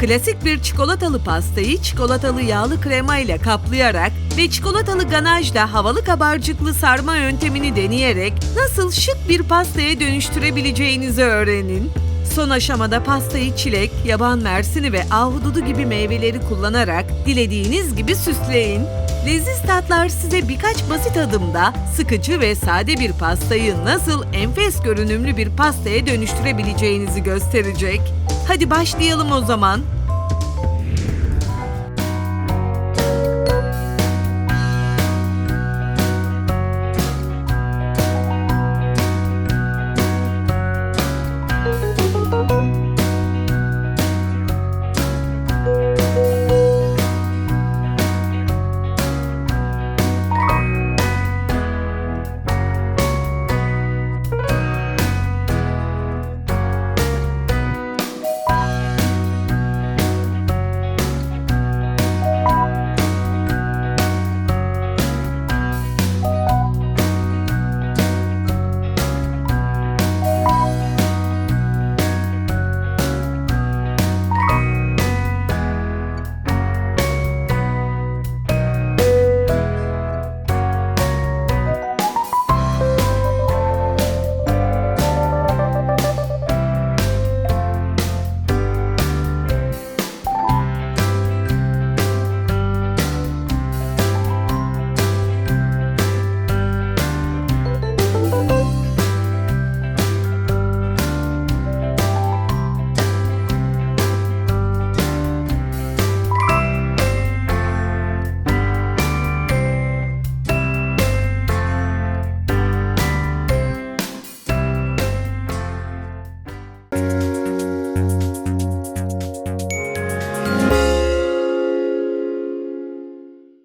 Klasik bir çikolatalı pastayı çikolatalı yağlı krema ile kaplayarak ve çikolatalı ganajla havalı kabarcıklı sarma yöntemini deneyerek nasıl şık bir pastaya dönüştürebileceğinizi öğrenin. Son aşamada pastayı çilek, yaban mersini ve ahududu gibi meyveleri kullanarak dilediğiniz gibi süsleyin. Leziz tatlar size birkaç basit adımda sıkıcı ve sade bir pastayı nasıl enfes görünümlü bir pastaya dönüştürebileceğinizi gösterecek. Hadi başlayalım o zaman.